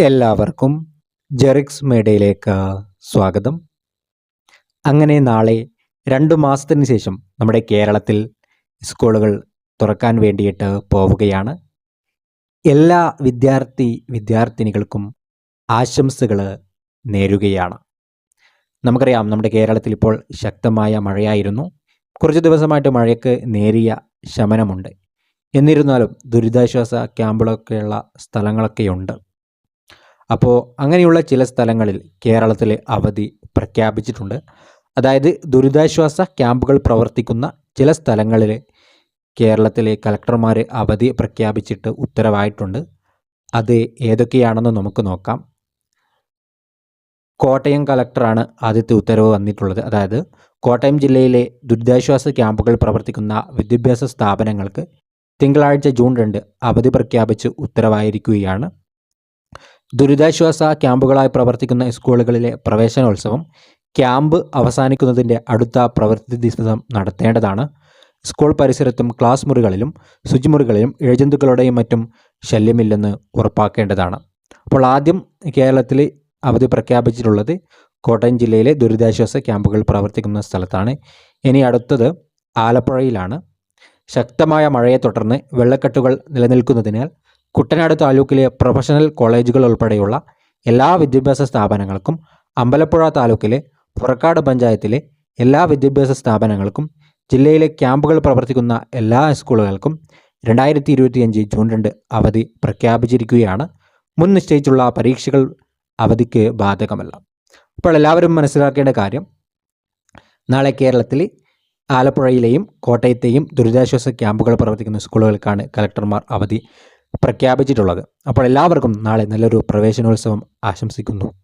എല്ലാവർക്കും ജെറിക്സ് മേഡയിലേക്ക് സ്വാഗതം. അങ്ങനെ നാളെ രണ്ടു മാസത്തിന് ശേഷം നമ്മുടെ കേരളത്തിൽ സ്കൂളുകൾ തുറക്കാൻ വേണ്ടിയിട്ട് പോവുകയാണ്. എല്ലാ വിദ്യാർത്ഥി വിദ്യാർത്ഥിനികൾക്കും ആശംസകൾ നേരുകയാണ്. നമുക്കറിയാം നമ്മുടെ കേരളത്തിൽ ഇപ്പോൾ ശക്തമായ മഴയായിരുന്നു. കുറച്ച് ദിവസമായിട്ട് മഴയ്ക്ക് നേരിയ ശമനമുണ്ട്. എന്നിരുന്നാലും ദുരിതാശ്വാസ ക്യാമ്പുകളൊക്കെയുള്ള സ്ഥലങ്ങളൊക്കെയുണ്ട്. അപ്പോൾ അങ്ങനെയുള്ള ചില സ്ഥലങ്ങളിൽ കേരളത്തിലെ അവധി പ്രഖ്യാപിച്ചിട്ടുണ്ട്. അതായത് ദുരിതാശ്വാസ ക്യാമ്പുകൾ പ്രവർത്തിക്കുന്ന ചില സ്ഥലങ്ങളിൽ കേരളത്തിലെ കലക്ടർമാർ അവധി പ്രഖ്യാപിച്ചിട്ട് ഉത്തരവായിട്ടുണ്ട്. അത് ഏതൊക്കെയാണെന്ന് നമുക്ക് നോക്കാം. കോട്ടയം കലക്ടറാണ് ആദ്യത്തെ ഉത്തരവ് വന്നിട്ടുള്ളത്. അതായത് കോട്ടയം ജില്ലയിലെ ദുരിതാശ്വാസ ക്യാമ്പുകൾ പ്രവർത്തിക്കുന്ന വിദ്യാഭ്യാസ സ്ഥാപനങ്ങൾക്ക് തിങ്കളാഴ്ച ജൂൺ രണ്ട് അവധി പ്രഖ്യാപിച്ച് ഉത്തരവായിരിക്കുകയാണ്. ദുരിതാശ്വാസ ക്യാമ്പുകളായി പ്രവർത്തിക്കുന്ന സ്കൂളുകളിലെ പ്രവേശനോത്സവം ക്യാമ്പ് അവസാനിക്കുന്നതിന്റെ അടുത്ത പ്രവൃത്തി ദിവസം നടത്തേണ്ടതാണ്. സ്കൂൾ പരിസരത്തും ക്ലാസ് മുറികളിലും ശുചിമുറികളിലും ഇഴജന്തുക്കളുടെയും മറ്റും ശല്യമില്ലെന്ന് ഉറപ്പാക്കേണ്ടതാണ്. അപ്പോൾ ആദ്യം കേരളത്തിൽ അവധി പ്രഖ്യാപിച്ചിട്ടുള്ളത് കോട്ടയം ജില്ലയിലെ ദുരിതാശ്വാസ ക്യാമ്പുകൾ പ്രവർത്തിക്കുന്ന സ്ഥലത്താണ്. ഇനി അടുത്തത് ആലപ്പുഴയിലാണ്. ശക്തമായ മഴയെ തുടർന്ന് വെള്ളക്കെട്ടുകൾ നിലനിൽക്കുന്നതിനാൽ കുട്ടനാട് താലൂക്കിലെ പ്രൊഫഷണൽ കോളേജുകൾ ഉൾപ്പെടെയുള്ള എല്ലാ വിദ്യാഭ്യാസ സ്ഥാപനങ്ങൾക്കും അമ്പലപ്പുഴ താലൂക്കിലെ പുറക്കാട് പഞ്ചായത്തിലെ എല്ലാ വിദ്യാഭ്യാസ സ്ഥാപനങ്ങൾക്കും ജില്ലയിലെ ക്യാമ്പുകൾ പ്രവർത്തിക്കുന്ന എല്ലാ സ്കൂളുകൾക്കും രണ്ടായിരത്തി ഇരുപത്തിയഞ്ച് ജൂൺ രണ്ട് അവധി പ്രഖ്യാപിച്ചിരിക്കുകയാണ്. മുൻ നിശ്ചയിച്ചുള്ള പരീക്ഷകൾ അവധിക്ക് ബാധകമല്ല. അപ്പോൾ എല്ലാവരും മനസ്സിലാക്കേണ്ട കാര്യം നാളെ കേരളത്തിൽ ആലപ്പുഴയിലെയും കോട്ടയത്തെയും ദുരിതാശ്വാസ ക്യാമ്പുകൾ പ്രവർത്തിക്കുന്ന സ്കൂളുകൾക്കാണ് കലക്ടർമാർ അവധി പ്രഖ്യാപിച്ചിട്ടുള്ളത്. അപ്പോൾ എല്ലാവർക്കും നാളെ നല്ലൊരു പ്രവേശനോത്സവം ആശംസിക്കുന്നു.